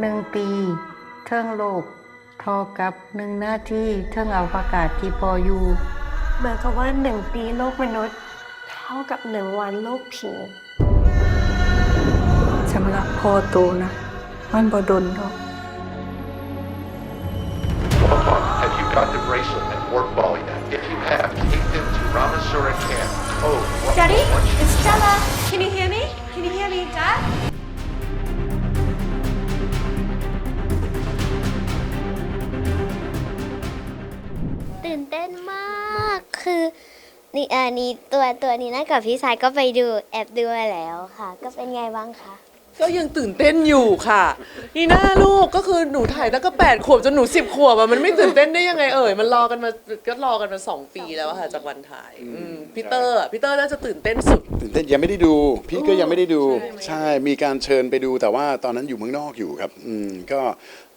หนึ่งปีเทิงโลกเทอกับหนึ่งหน้าที่เทิงอวกาศที่พออยู่หมายความว่าหนึ่งปีโลกมนุษย์ เท่ากับหนึ่งวันโลกผีสำหรับพ่อโตนะ มันบ่ดนดอก Papa, have you got the bracelet and warp ball yet? If you have, take them to Ramasura Camp. Oh, what Daddy, what you- it's Stella. Can you hear me? Can you hear me, Dad? ตื่นเต้นมาก คือนี่อันนี้ตัวตัวนี้นะกับพี่สายก็ไปดูแอบดูมาแล้วค่ะ ก็เป็นไงบ้างคะก็ยังตื่นเต้นอยู่ค่ะ นี่หน้าลูกก็คือหนูถ่ายตั้งแต่แปดขวบจนหนูสิบขวบอะมันไม่ตื่นเต้นได้ยังไงเอ่ยมันรอกันมาก็รอกันมาสองปีแล้วอะค่ะจากวันถ่ายอืมพี่เตอร์อะพี่เตอร์น่าจะตื่นเต้นสุด ตื่นเต้นยังไม่ได้ดู พี่ก็ยังไม่ได้ดูใช่ไหมใช่มีการเชิญไปดูแต่ว่าตอนนั้นอยู่เมืองนอกอยู่ครับ อืมก็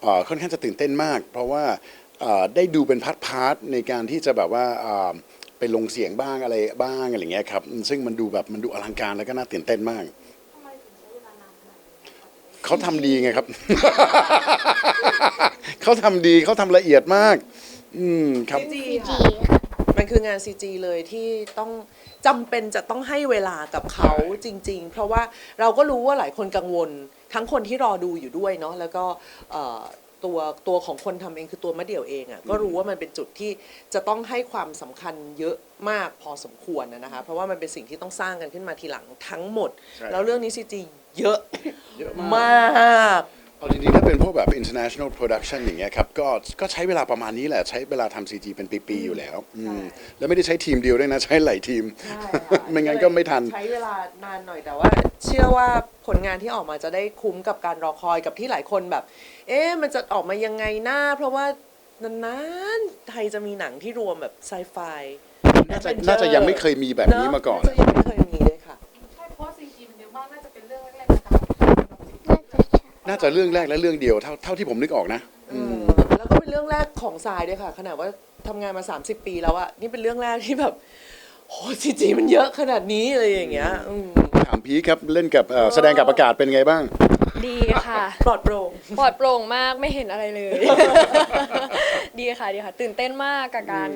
เอ่อค่อนข้างจะตื่นเต้นมาก เพราะว่าเอ่อ ได้ดูเป็นพาร์ทพาร์ทในการที่จะแบบว่าไปลงเสียงบ้างอะไรบ้างอะไรเงี้ยครับซึ่งมันดูแบบมันดูอลังการแล้วก็น่าตื่นเต้นมากเขาทำดีไงครับ เขาทำดีเขาทำละเอียดมาก อืมครับ CG มันคืองาน CG เลยที่ต้องจำเป็นจะต้องให้เวลากับเขาจริง ๆ เพราะว่าเราก็รู้ว่าหลายคนกังวล ทั้งคนที่รอดูอยู่ด้วยเนาะแล้วก็ ตัวตัวของคนทำเองคือตัวมะเดี่ยวเองอะ่ะก็รู้ว่ามันเป็นจุดที่จะต้องให้ความสำคัญเยอะมากพอสมควรนะนะคะเพราะว่ามันเป็นสิ่งที่ต้องสร้างกันขึ้นมาทีหลังทั้งหมดใช่แล้วเรื่องนี้ CG เยอะเยอะมาก เอาจริงๆถ้าเป็นพวกแบบ international production อย่างเงี้ยครับก็ก็ใช้เวลาประมาณนี้แหละ ใช้เวลาทำ CG เป็นปีๆอยู่แล้วอืมแล้วไม่ได้ใช้ทีมเดียวด้วยนะ ใช้หลายทีม ใช่ค่ะไม่งั้นก็ไม่ทัน ใช้เวลานานหน่อยแต่ว่า เชื่อว่าผลงานที่ออกมาจะได้คุ้มกับการรอคอยกับที่หลายคนแบบ เอ๊ะมันจะออกมายังไงหน้า เพราะว่านานๆไทยจะมีหนังที่รวมแบบไซไฟ น่าจะน่าจะยังไม่เคยมีแบบนี้มาก่อนจะยังไม่เคย น่าจะใช่น่าจะเรื่องแรกและเรื่องเดียวเท่าเท่าที่ผมนึกออกนะ อืมแล้วก็เป็นเรื่องแรกของทรายด้วยค่ะ ขนาดว่าทำงานมา 30 ปีแล้วอะนี่เป็นเรื่องแรกที่แบบโหซีจีมันเยอะขนาดนี้อะไรอย่างเงี้ยอืมถามพีคครับเล่นกับเอ่อแสดงกับอากาศเป็นไงบ้าง ดีค่ะ ปลอดโปร่ง ปลอดโปร่งมากไม่เห็นอะไรเลย ดีค่ะดีค่ะ ตื่นเต้นมากกับการ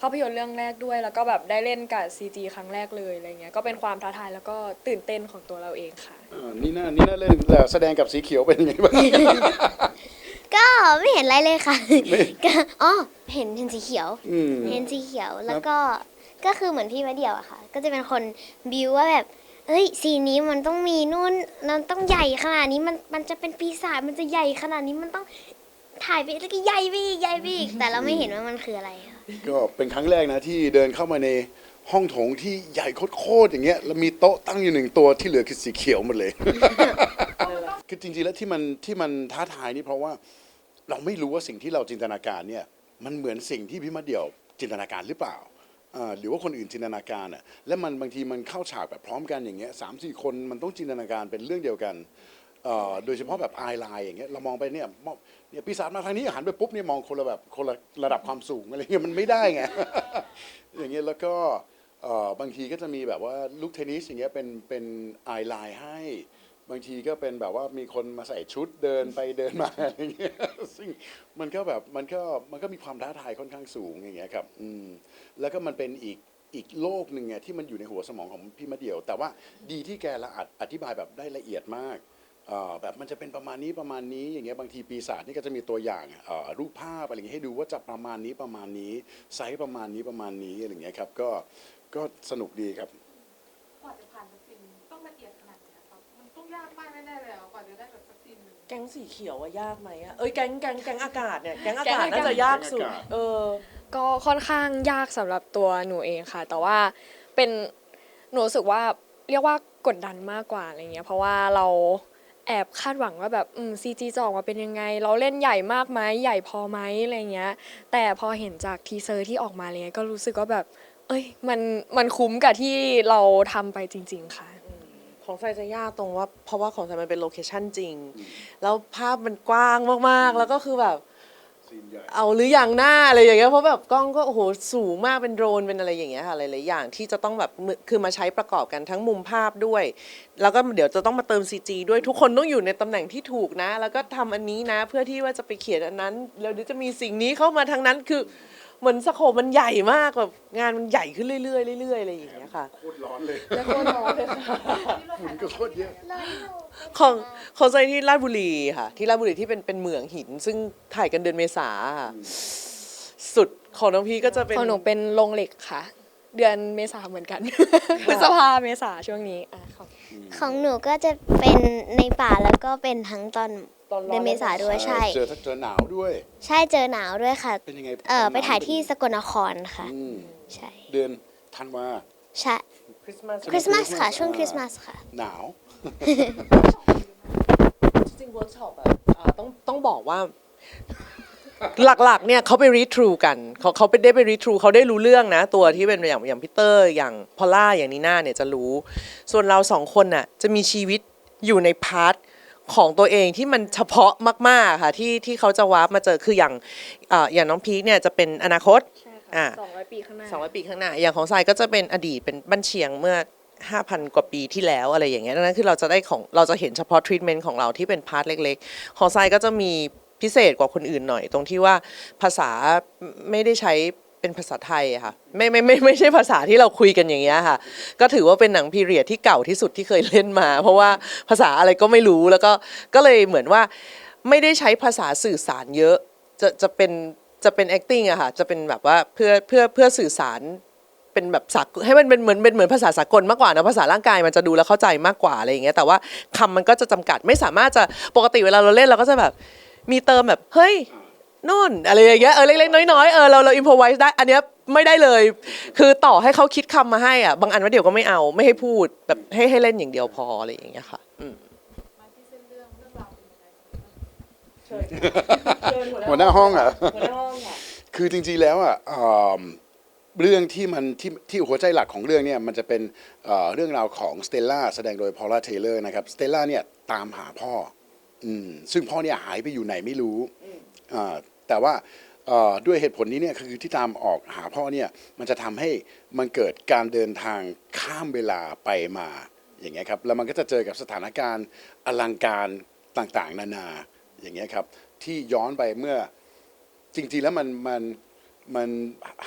ภาพยนตร์เรื่องแรกด้วย แล้วก็แบบได้เล่นกับ CG ครั้งแรกเลยอะไรเงี้ยก็เป็นความท้าทายแล้วก็ตื่นเต้นของตัวเราเองค่ะอ่านี่น่านี่น่าเล่นเอ่อแสดงกับสีเขียวเป็นไงบ้าง ก็ไม่เห็นอะไรเลยค่ะไม่ ก็อ๋อเห็นเห็นสีเขียว อืม เห็นสีเขียวแล้วก็ก็คือเหมือนพี่มะเดี่ยวอะค่ะ ก็จะเป็นคนบิวว่าแบบเอ้ยสีนี้มันต้องมีนู่นมันต้องใหญ่ขนาดนี้มันมันจะเป็นปีศาจมันจะใหญ่ขนาดนี้มันต้องถ่ายไปแล้วก็ใหญ่ไปอีกใหญ่ไปอีกแต่เราไม่เห็นว่ามันคืออะไรค่ะ ก็เป็นครั้งแรกนะที่เดินเข้ามาในห้องโถงที่ใหญ่โคตรๆอย่างเงี้ยแล้วมีโต๊ะตั้งอยู่หนึ่งตัวที่เหลือคือสีเขียวหมดเลย คือจริงๆแล้วที่มันที่มันท้าทายนี่เพราะว่าเราไม่รู้ว่าสิ่งที่เราจินตนาการเนี่ยมันเหมือนสิ่งที่พี่มาเดี่ยวจินตนาการหรือเปล่าอ่าหรือว่าคนอื่นจินตนาการอะและมันบางทีมันเข้าฉากแบบพร้อมกันอย่างเงี้ยสามสี่คนมันต้องจินตนาการเป็นเรื่องเดียวกัน เอ่อโดยเฉพาะแบบไอไลน์อย่างเงี้ยเรามองไปเนี่ยมองเนี่ยปีศาจมาทางนี้หันไปปุ๊บเนี่ยมองคนละแบบคนละระดับความสูงอะไรเงี้ยมันไม่ได้ไง อย่างเงี้ยแล้วก็เอ่อบางทีก็จะมีแบบว่าลูกเทนนิสอย่างเงี้ยเป็นเป็นไอไลน์ให้ บางทีก็เป็นแบบว่ามีคนมาใส่ชุดเดินไปเดินมาอะไรเงี้ยซึ่งมันก็แบบมันก็มันก็มีความท้าทายค่อนข้างสูงอย่างเงี้ยครับอืมแล้วก็มันเป็นอีกอีกโลกหนึ่งไงที่มันอยู่ในหัวสมองของพี่มะเดี่ยว แต่ว่าดีที่แกละอัดอธิบายแบบได้ละเอียดมาก เอ่อแบบมันจะเป็นประมาณนี้ประมาณนี้อย่างเงี้ยบางทีปีศาจนี่ก็จะมีตัวอย่างเอ่อรูปภาพอะไรเงี้ยให้ดูว่าจะประมาณนี้ประมาณนี้ไซส์ประมาณนี้ประมาณนี้อะไรเงี้ยครับก็ก็สนุกดีครับ กว่าจะผ่านสักซีนต้องละเอียดขนาดนี้ครับ มันต้องยากมากแน่ๆเลยอะกว่าจะได้แบบสักซีนหนึ่งแก๊งสีเขียวอะยากไหมอะเอ้ยแก๊งแก๊งแก๊งอากาศเนี่ยแก๊งอาแก๊งกาศอากาศ น่าจะยากสุด แก๊งอากาศ เออ ก็ค่อนข้างยากสำหรับตัวหนูเองค่ะ แต่ว่าเป็นหนูรู้สึกว่าเรียกว่ากดดันมากกว่าอะไรเงี้ยเพราะว่าเรา แอบคาดหวังว่าแบบอืมซีจีจะออกมาเป็นยังไง เราเล่นใหญ่มากไหมใหญ่พอไหมอะไรเงี้ย แต่พอเห็นจากทีเซอร์ที่ออกมาอะไรเลยก็รู้สึกว่าแบบ เอ้ย มันมันคุ้มกับที่เราทำไปจริง ๆ ค่ะ ของไซจะยากตรงว่าเพราะว่าของไซมันเป็นโลเคชั่นจริง แล้วภาพมันกว้างมากๆ แล้วก็คือแบบ เอาหรืออย่างหน้าอะไรอย่างเงี้ยเพราะแบบกล้องก็โอ้โหสูงมากเป็นโดรนเป็นอะไรอย่างเงี้ยค่ะหลายๆอย่างที่จะต้องแบบมือคือมาใช้ประกอบกันทั้งมุมภาพด้วย แล้วก็เดี๋ยวจะต้องมาเติม CG ด้วยทุกคนต้องอยู่ในตำแหน่งที่ถูกนะ แล้วก็ทำอันนี้นะ เพื่อที่ว่าจะไปเขียนอันนั้นแล้วเดี๋ยวจะมีสิ่งนี้เข้ามาทางนั้นคือ เหมือนสโคปมันใหญ่มากแบบงานมันใหญ่ขึ้นเรื่อยๆเรื่อยๆอะไรอย่างเงี้ยค่ะ โคตรร้อนเลยแล้วก็น้อยเลยค่ะฝุ่นก็โคตรเยอะ ของของใจที่ราชบุรีค่ะ ที่ราชบุรีที่เป็นเป็นเหมืองหิน ซึ่งถ่ายกันเดือนเมษาค่ะสุดของน้องพีก็จะเป็น ของหนูเป็นโรงเหล็กค่ะ เดือนเมษาเหมือนกัน พฤษภาเมษาช่วงนี้อะของของหนูก็จะเป็นในป่าแล้วก็เป็นทั้งตอน ตอนร้อนเดือนเมษาด้วยใช่ เจอเจอหนาวด้วย ใช่เจอหนาวด้วยค่ะ เป็นยังไงเออไปถ่ายที่สกลนครค่ะ อืมใช่เดือนธันวาใช่คริสต์มาสคริสต์มาสค่ะช่วงคริสต์มาสค่ะ หนาว จริงๆเวิร์กช็อปอะอ่าต้องต้องบอกว่า หลักๆ เนี่ยเขาไปรีทรูกันเขาเขาไปได้ไปรีทรูเขาได้รู้เรื่องนะ ตัวที่เป็นอย่างอย่างพีเตอร์อย่างพอลล่าอย่างนีน่าเนี่ยจะรู้ ส่วนเราสองคนน่ะจะมีชีวิตอยู่ในพาร์ท ของตัวเองที่มันเฉพาะมากๆค่ะที่ที่เขาจะวาร์ปมาเจอคืออย่างอ่าอย่างน้องพีคเนี่ยจะเป็นอนาคต ใช่อ่า ค่ะสองร้อยปีข้างหน้าสองร้อยปีข้างหน้า อย่างของทรายก็จะเป็นอดีตเป็นบัญเชียงเมื่อ 5,000 กว่าปีที่แล้วอะไรอย่างเงี้ยดังนั้นคือเราจะได้ของเราจะเห็นเฉพาะทรีทเมนต์ของเราที่เป็นพาร์ทเล็กๆ ของทรายก็จะมีพิเศษกว่าคนอื่นหน่อย ตรงที่ว่าภาษาไม่ได้ใช้ เป็นภาษาไทยอะค่ะไม่ไม่ไม่ไม่ใช่ภาษาที่เราคุยกันอย่างเงี้ยค่ะ ก็ถือว่าเป็นหนังพีเรียดที่เก่าที่สุดที่เคยเล่นมา เพราะว่าภาษาอะไรก็ไม่รู้แล้วก็ก็เลยเหมือนว่าไม่ได้ใช้ภาษาสื่อสารเยอะ จะจะเป็นจะเป็น acting อะค่ะจะเป็นแบบว่าเพื่อเพื่อเพื่อสื่อสารเป็นแบบสากให้มันเป็นเหมือนเป็นเหมือนภาษาสากลมากกว่านะภาษาร่างกายมันจะดูแล้วเข้าใจมากกว่าอะไรอย่างเงี้ยแต่ว่าคำมันก็จะจำกัดไม่สามารถจะปกติเวลาเราเล่นเราก็จะแบบมีเติมแบบเฮ้ย นู่นอะไรอย่างเงี้ยเออเล็กๆน้อยๆเออเราเราอิมพอไวส์ได้อันเนี้ยไม่ได้เลย คือต่อให้เขาคิดคำมาให้อะบางอันว่าเดี๋ยวก็ไม่เอาไม่ให้พูดแบบให้ให้เล่นอย่างเดียวพออะไรอย่างเงี้ยค่ะอืมมาที่เส้นเรื่องเรื่องราวเป็นยังไงหัวหน้าห้องเหรอหัวหน้าห้องค่ะ คือจริงๆแล้วอะอ่าเรื่องที่มันที่ที่หัวใจหลักของเรื่องเนี่ยมันจะเป็นเอ่อเรื่องราวของสเตลล่าแสดงโดยพอลล่าเทเลอร์นะครับสเตลล่าเนี่ยตามหาพ่ออืมซึ่งพ่อเนี่ยหายไปอยู่ไหนไม่รู้อ่า แต่ว่าเอ่อด้วยเหตุผลนี้เนี่ยคือที่ตามออกหาพ่อเนี่ยมันจะทำให้มันเกิดการเดินทางข้ามเวลาไปมาอย่างเงี้ยครับแล้วมันก็จะเจอกับสถานการณ์อลังการต่างๆ นานาอย่างเงี้ยครับที่ย้อนไปเมื่อจริงๆแล้วมันมันมัน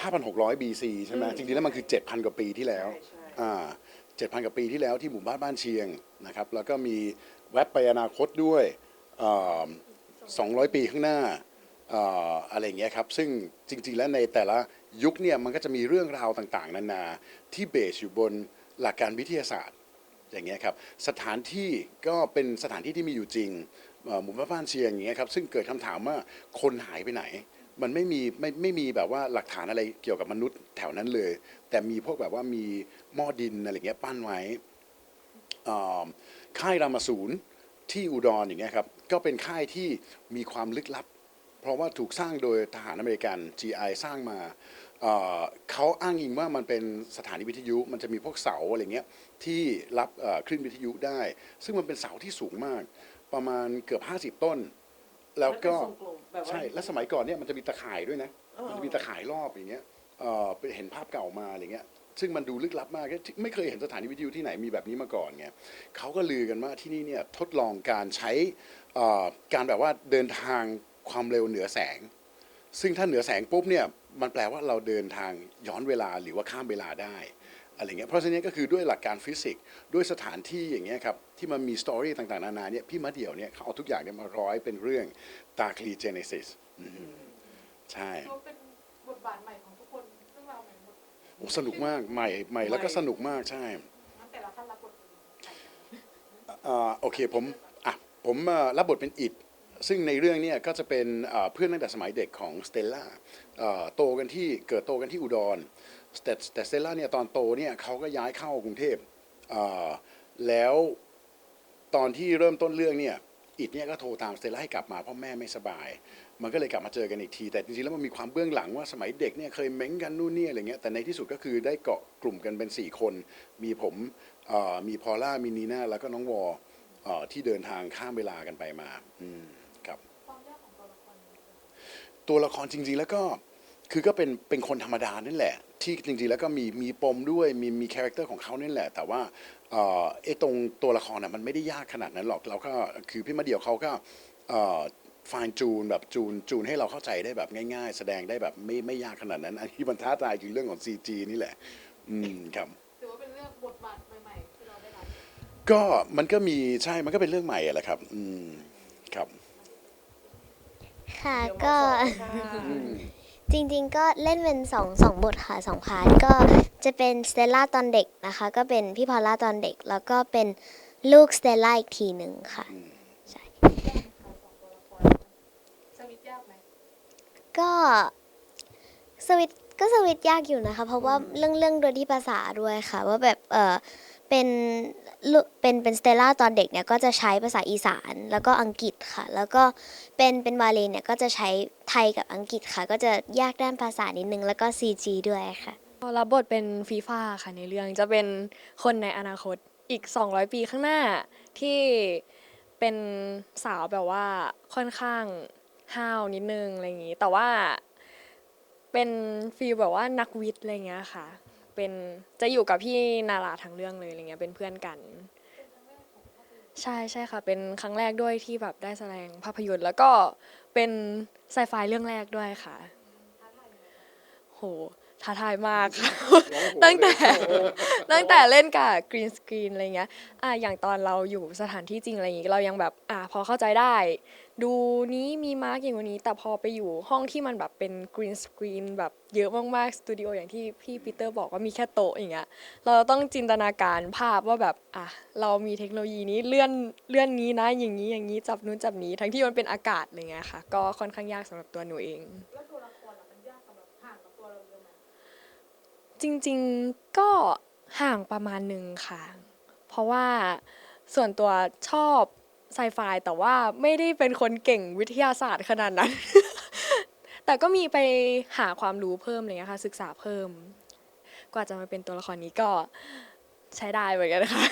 5,600 BC ใช่ไหมจริงๆแล้วมันคือ 7,000 กว่าปีที่แล้วอ่า7,000 กว่าปีที่แล้วที่หมู่บ้านบ้านเชียงนะครับแล้วก็มีแวบไปอนาคตด้วยอ่า200 ปีข้างหน้า อะไรอย่างเงี้ยครับซึ่งจริง ๆ แล้วในแต่ละยุคเนี่ยมันก็จะมีเรื่องราวต่างๆ นานาที่เบสอยู่บนหลักการวิทยาศาสตร์อย่างเงี้ยครับสถานที่ก็เป็นสถานที่ที่มีอยู่จริงหมู่บ้านเชียงอย่างเงี้ยครับซึ่งเกิดคำถามว่าคนหายไปไหน มันไม่มีไม่ไม่มีแบบว่าหลักฐานอะไรเกี่ยวกับมนุษย์แถวนั้นเลย แต่มีพวกแบบว่ามีหม้อดินอะไรเงี้ยปั้นไว้ค่ายรามาศูนย์ที่อุดรอย่างเงี้ยครับก็เป็นค่ายที่มีความลึกลับ เพราะว่าถูกสร้างโดยทหารอเมริกัน GI สร้างมาเอ่อเขาอ้างอิงว่ามันเป็นสถานีวิทยุ มันจะมีพวกเสาอะไรเงี้ยที่รับเอ่อคลื่นวิทยุได้ ซึ่งมันเป็นเสาที่สูงมาก ประมาณเกือบ 50 ต้น แล้วก็มันเป็นทรงกลมแบบว่าใช่และสมัยก่อนเนี่ยมันจะมีตะข่ายด้วยนะมันจะมีตะข่ายรอบอย่างเงี้ยเอ่อไปเห็นภาพเก่ามาอะไรเงี้ยซึ่งมันดูลึกลับมาก ไม่เคยเห็นสถานีวิทยุที่ไหนมีแบบนี้มาก่อนไงเขาก็ลือกันว่าที่นี่เนี่ยทดลองการใช้เอ่อการแบบว่าเดินทาง ความเร็วเหนือแสง ซึ่งถ้าเหนือแสงปุ๊บเนี่ยมันแปลว่าเราเดินทางย้อนเวลาหรือว่าข้ามเวลาได้อะไรเงี้ยเพราะฉะนั้นก็คือด้วยหลักการฟิสิกส์ด้วยสถานที่อย่างเงี้ยครับที่มันมีสตอรี่ต่างๆนานาเนี่ยพี่มะเดี่ยวเนี่ยเขาเอาทุกอย่างเนี่ยมาร้อยเป็นเรื่องตาคลีเจเนซิสใช่ก็เป็นบทบาทใหม่ของทุกคนเรื่องราวใหม่หมดโอ้สนุกมากใหม่ใหม่แล้วก็สนุกมากใช่งั้นแต่ละท่านรับบทใครกันอ่าโอเคผมอะผมเอ่อรับบทเป็นอิด ซึ่งในเรื่องเนี่ยก็จะเป็นเพื่อนตั้งแต่สมัยเด็กของสเตลล่าโตกันที่เกิดโตกันที่อุดรแต่แต่สเตลล่าเนี่ยตอนโตเนี่ยเขาก็ย้ายเข้ากรุงเทพแล้วตอนที่เริ่มต้นเรื่องเนี่ยอิดเนี่ยก็โทรตามสเตลล่าให้กลับมาเพราะแม่ไม่สบาย มันก็เลยกลับมาเจอกันอีกที แต่จริงๆแล้วมันมีความเบื้องหลังว่าสมัยเด็กเนี่ยเคยเม้งกันนู่นนี่อะไรเงี้ยแต่ในที่สุดก็คือได้เกาะกลุ่มกันเป็น 4 คน มีผมมีพอลล่ามีนีน่าแล้วก็น้องวอเอ่อที่เดินทางข้ามเวลากันไปมา อืมครับ ความยากของ ตัวละครนี้คือตตัวละครจริง ๆ แล้วก็คือก็เป็นเป็นคนธรรมดานั่นแหละ ที่จริงๆแล้วก็มีมีปมด้วยมีมีคาแรคเตอร์ของเขานี่แหละ แต่ว่าเอ่อไอ้ตรงตัวละครน่ะมันไม่ได้ยากขนาดนั้นหรอกเราก็คือพี่มาเดียวเขาก็เอ่อฟายจูนแบบจูนจูนให้เราเข้าใจได้แบบง่าย ๆ แสดงได้แบบไม่ไม่ยากขนาดนั้นอันนี้มันท้าทายคือเรื่องของ CG นี่แหละ อืมครับ ถือว่าเป็นเรื่องบทบาทใหม่ๆที่เราได้รับ ก็มันก็มีใช่มันก็เป็นเรื่องใหม่อะแหละครับ อืมครับ ค่ะก็ จริงๆก็เล่นเป็นสองสองบทค่ะสองพาร์ทก็จะเป็นสเตลล่าตอนเด็กนะคะ ก็เป็นพี่พอลล่าตอนเด็ก แล้วก็เป็นลูกสเตลล่าอีกทีหนึ่งค่ะใช่สวิตช์ยากไหมก็สวิตช์ก็สวิตช์ยากอยู่นะคะ เพราะว่าเรื่องเรื่องด้วยที่ภาษาด้วยค่ะ ว่าแบบเออ เป็นเป็นเป็นสเตลล่าตอนเด็กเนี่ยก็จะใช้ภาษาอีสานแล้วก็อังกฤษค่ะ แล้วก็เป็นเป็นวาเลนเนี่ยก็จะใช้ไทยกับอังกฤษค่ะ ก็จะยากด้านภาษานิดนึงแล้วก็ CG ด้วยค่ะรับบทเป็นฟีฟ่าค่ะในเรื่องจะเป็นคนในอนาคตอีก 200 ปีข้างหน้าที่เป็นสาวแบบว่าค่อนข้างห้าวนิดนึงอะไรอย่างนี้ แต่ว่าเป็นฟีลแบบว่านักวิทย์อะไรเงี้ยค่ะ เป็นจะอยู่กับพี่นาราทั้งเรื่องเลยอะไรเงี้ยเป็นเพื่อนกัน ใช่ใช่ค่ะ เป็นครั้งแรกด้วยที่แบบได้แสดงภาพยนตร์ แล้วก็เป็นไซไฟเรื่องแรกด้วยค่ะ โห ท้าทายมากค่ะ ตั้งแต่ตั้งแต่เล่นกับกรีนสกรีนอะไรเงี้ยอะอย่างตอนเราอยู่สถานที่จริงอะไรอย่างงี้เรายังแบบอะพอเข้าใจได้ ดูนี้มีมาร์กอย่างกว่านี้ แต่พอไปอยู่ห้องที่มันแบบเป็นกรีนสกรีนแบบเยอะมากๆสตูดิโออย่างที่พี่ปีเตอร์บอกว่ามีแค่โต๊ะอย่างเงี้ยเราต้องจินตนาการภาพว่าแบบอะเรามีเทคโนโลยีนี้เลื่อนเลื่อนนี้นะอย่างนี้อย่างนี้จับนู้นจับนี้ ทั้งที่มันเป็นอากาศอะไรเงี้ยค่ะ ก็ค่อนข้างยากสำหรับตัวหนูเอง จริงๆก็ห่างประมาณหนึ่งค่ะ เพราะว่าส่วนตัวชอบไซไฟแต่ว่าไม่ได้เป็นคนเก่งวิทยาศาสตร์ขนาดนั้น แต่ก็มีไปหาความรู้เพิ่มอะไรเงี้ยค่ะ ศึกษาเพิ่ม กว่าจะมาเป็นตัวละครนี้ก็ใช้ได้เหมือนกันค่ะ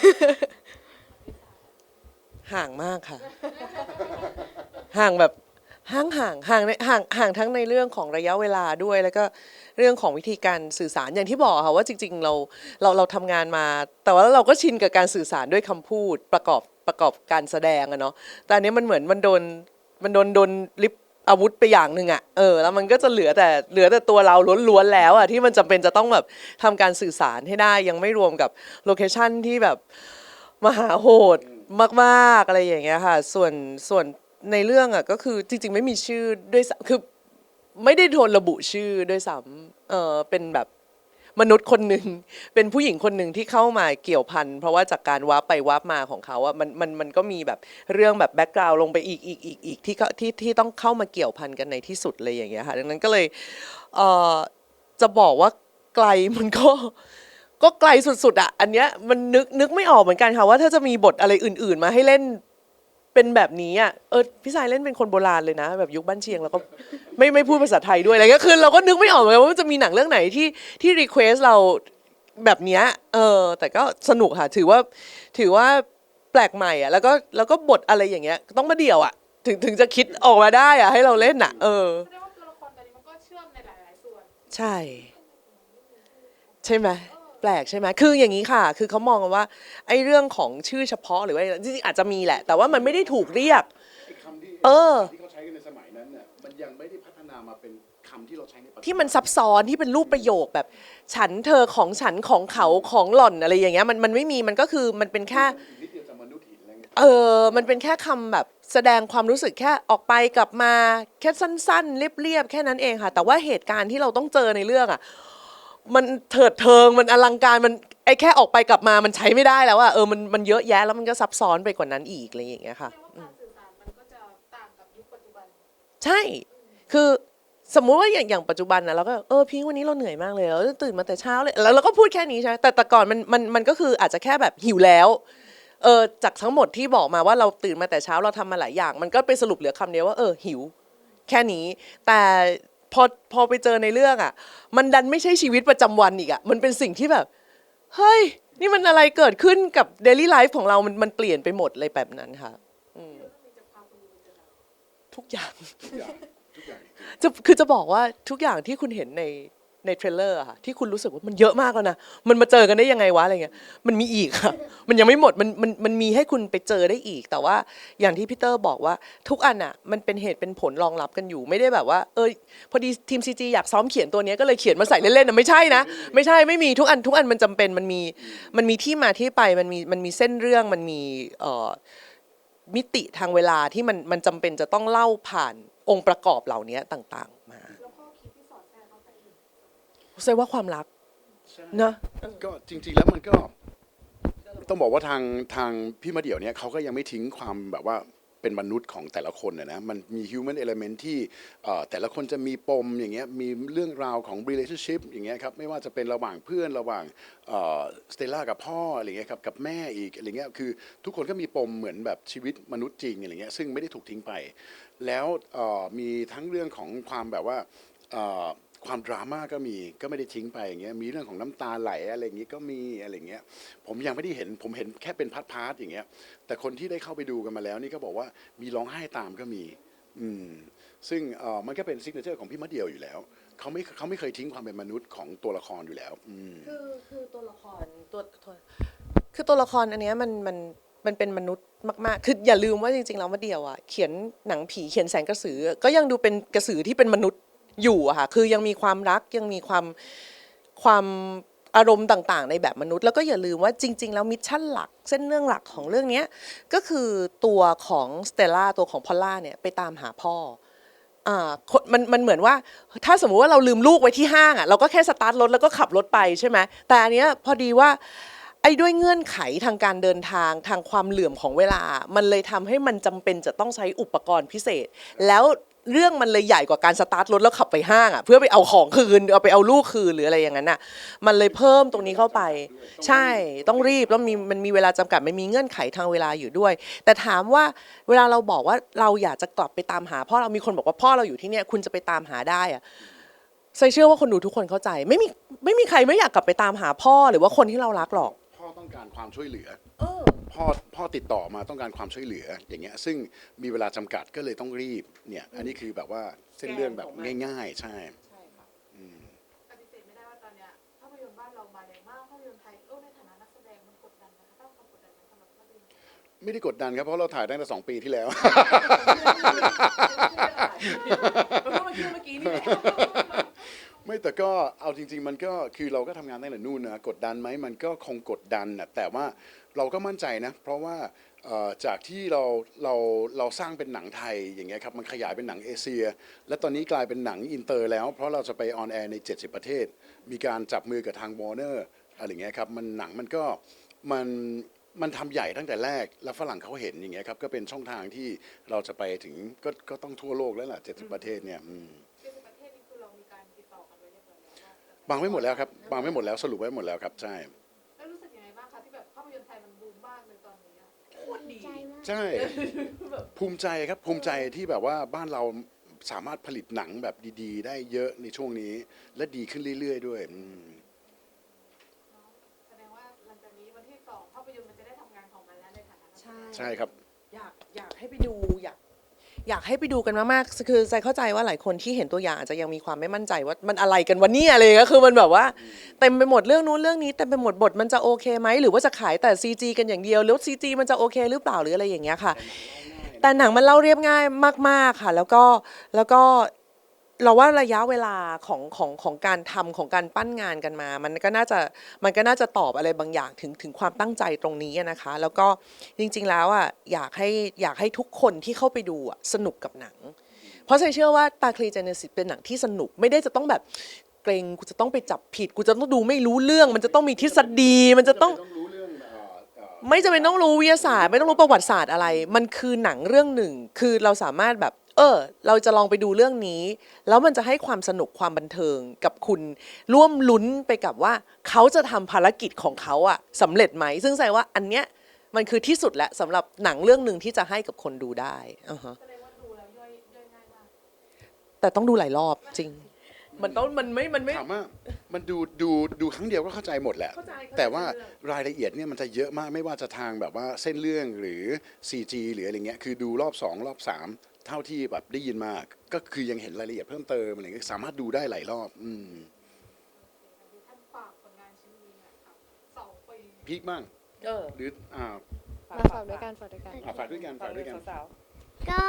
ห่างมากค่ะ ห่างแบบ ห่างห่างห่างในห่างห่างทั้งในเรื่องของระยะเวลาด้วย แล้วก็เรื่องของวิธีการสื่อสารอย่างที่บอกค่ะว่าจริง ๆ เราเราเราทำงานมา แต่ว่าเราก็ชินกับการสื่อสารด้วยคำพูดประกอบประกอบการแสดงอะเนาะแต่อันนี้มันเหมือนมันโดนมันโดนโดนลิฟอาวุธไปอย่างหนึ่งอะเออแล้วมันก็จะเหลือแต่เหลือแต่ตัวเราล้วนๆแล้วอะที่มันจำเป็นจะต้องแบบทำการสื่อสารให้ได้ยังไม่รวมกับโลเคชั่นที่แบบ มหาโหดมาก ๆ อะไรอย่างเงี้ยค่ะ ส่วนส่วน ในเรื่องอะก็คือจริง ๆ ไม่มีชื่อด้วยซ้ำคือไม่ได้โดนระบุชื่อด้วยซ้ำเออเป็นแบบมนุษย์คนหนึ่ง เป็นผู้หญิงคนหนึ่งที่เข้ามาเกี่ยวพันเพราะว่าจากการวาร์ปไปวาร์ปมาของเขาอะมันมันมันก็มีแบบเรื่องแบบแบ็กกราวลงไปอีกอีกอีกอีกที่เขาที่ที่ต้องเข้ามาเกี่ยวพันกันในที่สุดเลยอย่างเงี้ยค่ะดังนั้นก็เลยเออจะบอกว่าไกลมันก็ก็ไกลสุดๆอะอันเนี้ยมันนึกนึกไม่ออกเหมือนกันค่ะว่าถ้าจะมีบทอะไรอื่น ๆ มาให้เล่น เป็นแบบนี้อะเออพี่สายเล่นเป็นคนโบราณเลยนะ แบบยุคบ้านเชียงแล้วก็ไม่ไม่พูดภาษาไทยด้วยอะไรก็คือเราก็นึกไม่ออกเหมือนกันว่ามันจะมีหนังเรื่องไหนที่ที่รีเควสเราแบบเนี้ยเออแต่ก็สนุกค่ะถือว่าถือว่าแปลกใหม่อะแล้วก็แล้วก็บทอะไรอย่างเงี้ยต้องมาเดี่ยวอะถึงถึงจะคิดออกมาได้อะให้เราเล่นอะ เออ แสดงว่าตัวละครตัวนี้มันก็เชื่อมในหลาย ๆ ส่วน ใช่ ใช่ไหม แปลกใช่ไหมคืออย่างนี้ค่ะ คือเขามองกันว่าไอ้เรื่องของชื่อเฉพาะหรือว่าจริงๆอาจจะมีแหละ แต่ว่ามันไม่ได้ถูกเรียก ไอ้คำที่เออ ที่เขาใช้กันในสมัยนั้นเนี่ยมันยังไม่ได้พัฒนามาเป็นคำที่เราใช้ในปัจจุบันที่มันซับซ้อนที่เป็นรูปประโยคแบบ ฉันเธอของฉันของเขาของหล่อนอะไรอย่างเงี้ยมันมันไม่มีมันก็คือมันเป็นแค่ อีกนิดเดียวจะมนุษย์หินอะไรเงี้ยเออ มันเป็นแค่คำแบบแสดงความรู้สึกแค่ออกไปกลับมาแค่สั้นๆ เรียบๆ แค่นั้นเองค่ะ แต่ว่าเหตุการณ์ที่เราต้องเจอในเรื่องอะ มันเถิดเทิงมันอลังการมันไอ้แค่ออกไปกลับมามันใช้ไม่ได้แล้วอะเออมันมันเยอะแยะแล้วมันก็ซับซ้อนไปกว่านั้นอีกอะไรอย่างเงี้ยค่ะแสดงว่าการสื่อสารมันก็จะต่างกับยุคปัจจุบันใช่ คือสมมุติว่าอย่างอย่างปัจจุบันนะเราก็เออพิงค์วันนี้เราเหนื่อยมากเลยเราตื่นมาแต่เช้าเลยแล้วเราก็พูดแค่นี้ใช่ไหมแต่แต่ก่อนมันมันมันก็คืออาจจะแค่แบบหิวแล้วเออจากทั้งหมดที่บอกมาว่าเราตื่นมาแต่เช้าเราทำมาหลายอย่าง มันก็ไปสรุปเหลือคำเดียวว่าเออหิว แค่นี้ แต่ พอพอไปเจอในเรื่องอะ มันดันไม่ใช่ชีวิตประจำวันอีกอะมันเป็นสิ่งที่แบบ เฮ้ย นี่มันอะไรเกิดขึ้นกับเดลี่ไลฟ์ของเรา มันมันเปลี่ยนไปหมดเลยแบบนั้นค่ะอืมทุกอย่าง ทุกอย่างจะคือจะบอกว่าทุกอย่างที่คุณเห็นใน ในเทรลเลอร์ค่ะที่คุณรู้สึกว่ามันเยอะมากแล้วนะ มันมาเจอกันได้ยังไงวะอะไรเงี้ยมันมีอีกค่ะ มันยังไม่หมดมันมันมันมีให้คุณไปเจอได้อีก แต่ว่าอย่างที่พีเตอร์บอกว่าทุกอันอะมันเป็นเหตุเป็นผลรองรับกันอยู่ ไม่ได้แบบว่า เออพอดีทีมซีจีอยากซ้อมเขียนตัวเนี้ยก็เลยเขียนมาใส่เล่นๆนะไม่ใช่นะ ไม่ใช่ไม่มีทุกอันทุกอันมันจำเป็นมันมีมันมีที่มาที่ไปมันมีมันมีเส้นเรื่องมันมีเอ่อมิติทางเวลาที่มันมันจำเป็นจะต้องเล่าผ่านองค์ประกอบเหล่านี้ต่างๆมา แสดงว่าความรักเนอะก็จริง ๆ แล้วมันก็ ต้องบอกว่าทางทางพี่มาเดี่ยวเนี่ยเขาก็ยังไม่ทิ้งความแบบว่าเป็นมนุษย์ของแต่ละคนนะนะมันมี human element ที่เอ่อแต่ละคนจะมีปมอย่างเงี้ยมีเรื่องราวของ relationship อย่างเงี้ยครับไม่ว่าจะเป็นระหว่างเพื่อนระหว่างสเตลล่ากับพ่ออะไรเงี้ยครับกับแม่อีกอะไรเงี้ยคือทุกคนก็มีปมเหมือนแบบชีวิตมนุษย์จริงอะไรเงี้ยซึ่งไม่ได้ถูกทิ้งไป แล้วเอ่อมีทั้งเรื่องของความแบบว่าเอ่อ ความดราม่าก็มีก็ไม่ได้ทิ้งไปอย่างเงี้ยมีเรื่องของน้ำตาไหลอะไรอย่างเงี้ยก็มีอะไรเงี้ยผมยังไม่ได้เห็นผมเห็นแค่เป็นพาร์ทพาร์ทอย่างเงี้ยแต่คนที่ได้เข้าไปดูกันมาแล้วนี่ก็บอกว่ามีร้องไห้ตามก็มี อืมซึ่งเออมันก็เป็นซิกเนเจอร์ของพี่มะเดียวอยู่แล้วเขาไม่เขาไม่เคยทิ้งความเป็นมนุษย์ของตัวละครอยู่แล้ว อืมคือคือตัวละครตัวตัวคือตัวละครอันเนี้ยมันมันมันเป็นมนุษย์มาก ๆ คืออย่าลืมว่าจริงๆแล้วมาเดียวอะเขียนหนังผีเขียนแสงกระสือ ก็ยังดูเป็นกระสือที่เป็นมนุษย์ อยู่อะค่ะคือยังมีความรักยังมีความความอารมณ์ต่าง ๆ ในแบบมนุษย์ แล้วก็อย่าลืมว่าจริง ๆ แล้วมิชชั่นหลัก เส้นเรื่องหลักของเรื่องนี้ก็คือตัวของสเตลล่าตัวของพอลล่าเนี่ยไปตามหาพ่ออ่ามันมันเหมือนว่าถ้าสมมุติว่าเราลืมลูกไว้ที่ห้างอะเราก็แค่สตาร์ทรถแล้วก็ขับรถไปใช่ไหมแต่อันเนี้ยพอดีว่าไอ้ด้วยเงื่อนไขทางการเดินทางทางความเหลื่อมของเวลา มันเลยทำให้มันจำเป็นจะต้องใช้อุปกรณ์พิเศษ แล้ว เรื่องมันเลยใหญ่กว่าการสตาร์ทรถแล้วขับไปห้างอะเพื่อไปเอาของคืนเอาไปเอาลูกคืนหรืออะไรอย่างนั้นอะมันเลยเพิ่มตรงนี้เข้าไป ใช่ต้องรีบแล้วมีมันมีเวลาจำกัดมันมีเงื่อนไขทางเวลาอยู่ด้วย แต่ถามว่าเวลาเราบอกว่าเราอยากจะกลับไปตามหาพ่อเรามีคนบอกว่าพ่อเราอยู่ที่เนี่ยคุณจะไปตามหาได้อะใส่เชื่อว่าคนดูทุกคนเข้าใจไม่มีไม่มีใครไม่อยากกลับไปตามหาพ่อหรือว่าคนที่เรารักหรอกพ่อต้องการความช่วยเหลือ พ่อพ่อติดต่อมาต้องการความช่วยเหลืออย่างเงี้ยซึ่งมีเวลาจำกัดก็เลยต้องรีบเนี่ยอันนี้คือแบบว่าเส้นเรื่องแบบง่าย ๆ ใช่ปฏิเสธไม่ได้ว่าตอนเนี้ยภาพยนตร์บ้านเรามาแรงมากภาพยนตร์ไทยเออในฐานะนักแสดงมันกดดันนะคะต้องความกดดันไหมสำหรับภาพยนตร์ไทยไม่ได้กดดันครับเพราะเราถ่ายตั้งแต่สองปีที่แล้วไม่แต่ก็เอาจริง ๆ มันก็คือเราก็ทำงานตั้งแต่นู่นนะกดดันไหมมันก็คงกดดันนะแต่ว่าเราก็มั่นใจนะเพราะว่าเอ่อจากที่เราเราเราสร้างเป็นหนังไทยอย่างเงี้ยครับมันขยายเป็นหนังเอเชีย และตอนนี้กลายเป็นหนังอินเตอร์แล้ว เพราะเราจะไปออนแอร์ใน 70 ประเทศ มีการจับมือกับทางวอร์เนอร์อะไรเงี้ยครับมันหนังมันก็มันมันทำใหญ่ตั้งแต่แรก แล้วฝรั่งเขาเห็นอย่างเงี้ยครับก็เป็นช่องทางที่เราจะไปถึงก็ก็ต้องทั่วโลกแล้วล่ะ 70 ประเทศเนี่ยอืมเจ็ดสิบประเทศนี่คือเรามีการติดต่อกันไว้เรียบร้อยแล้วว่าจะปบางไม่หมดแล้วครับบางไม่หมดแล้วสรุปไว้หมดแล้วครับใช่ นี้อะดีใจมากใช่ ภูมิใจครับภูมิใจที่แบบว่าบ้านเราสามารถผลิตหนังแบบดีๆ ได้เยอะในช่วงนี้ และดีขึ้นเรื่อย ๆ ด้วยอืมเนาะแสดงว่าหลังจากนี้วันที่สองภาพยนตร์มันจะได้ทำงานของมันแล้วในฐานะนักแสดงใช่ครับ อยากอยากให้ไปดูอยาก อยากให้ไปดูกันมากๆคือใจเข้าใจว่าหลายคนที่เห็นตัวอย่างอาจจะยังมีความไม่มั่นใจว่ามันอะไรกันวันนี้อะไรก็คือมันแบบว่าเต็มไปหมดเรื่องนู้นเรื่องนี้เต็มไปหมดบทมันจะโอเคไหมหรือว่าจะขายแต่ CG กันอย่างเดียวหรือ CG มันจะโอเคหรือเปล่าหรืออะไรอย่างเงี้ยค่ะ แต่หนังมันเล่าเรียบง่ายมาก ๆค่ะ แล้วก็แล้วก็ เราว่าระยะเวลาของของของการทำของการปั้นงานกันมา มันก็น่าจะมันก็น่าจะตอบอะไรบางอย่างถึงถึงความตั้งใจตรงนี้อะนะคะ แล้วก็จริง ๆ แล้วอะอยากให้อยากให้ทุกคนที่เข้าไปดูอะสนุกกับหนัง เพราะฉันเชื่อว่าตาคลีเจเนซิสเป็นหนังที่สนุกไม่ได้จะต้องแบบเกรงกูจะต้องไปจับผิด กูจะต้องดูไม่รู้เรื่อง มันจะต้องมีทฤษฎีมันจะต้องไม่จำเป็นต้องรู้วิทยาศาสตร์ ไม่ต้องรู้ประวัติศาสตร์อะไร มันคือหนังเรื่องหนึ่ง คือเราสามารถแบบ เออ เราจะลองไปดูเรื่องนี้ แล้วมันจะให้ความสนุกความบันเทิงกับคุณ ร่วมลุ้นไปกับว่า เขาจะทำภารกิจของเขาอะสำเร็จไหม ซึ่งแสดงว่าอันเนี้ยมันคือที่สุดแล้วสำหรับหนังเรื่องหนึ่งที่จะให้กับคนดูได้อ่าฮะแสดงว่าดูแล้วย่อยย่อยง่ายมากแต่ต้องดูหลายรอบจริง มันต้องมันไม่มันไม่ ถามว่ามันดูดูดูครั้งเดียวก็เข้าใจหมดแหละ เข้าใจเข้าใจแต่ว่ารายละเอียดเนี่ยมันจะเยอะมากไม่ว่าจะทางแบบว่าเส้นเรื่องหรือ CG หรืออะไรเงี้ยคือดูรอบ 2 รอบ 3 เท่าที่แบบได้ยินมาก็คือยังเห็นรายละเอียดเพิ่มเติมอะไรเงี้ยสามารถดูได้หลายรอบ อืมท่านฝากผลงานชิ้นนี้หนะครับสองปีพีคบ้างเออหรืออ่ามาฝากด้วยกันฝากด้วยกันอะฝากด้วยกันฝากด้วยกันสาวก็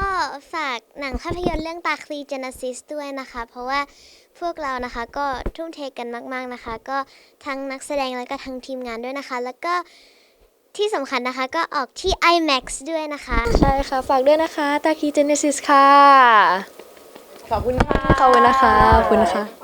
ฝากหนังภาพยนตร์เรื่องตาคลีเจเนซิสด้วยนะคะ เพราะว่าพวกเรานะคะก็ทุ่มเทกันมาก ๆนะคะ ก็ทั้งนักแสดงแล้วก็ทั้งทีมงานด้วยนะคะ แล้วก็ ที่สำคัญนะคะก็ออกที่ IMAX ด้วยนะคะ ใช่ค่ะ ฝากด้วยนะคะ ตาคีเจเนซิสค่ะๆขอบคุณค่ะ ขอบคุณนะคะขอบคุณค่ะ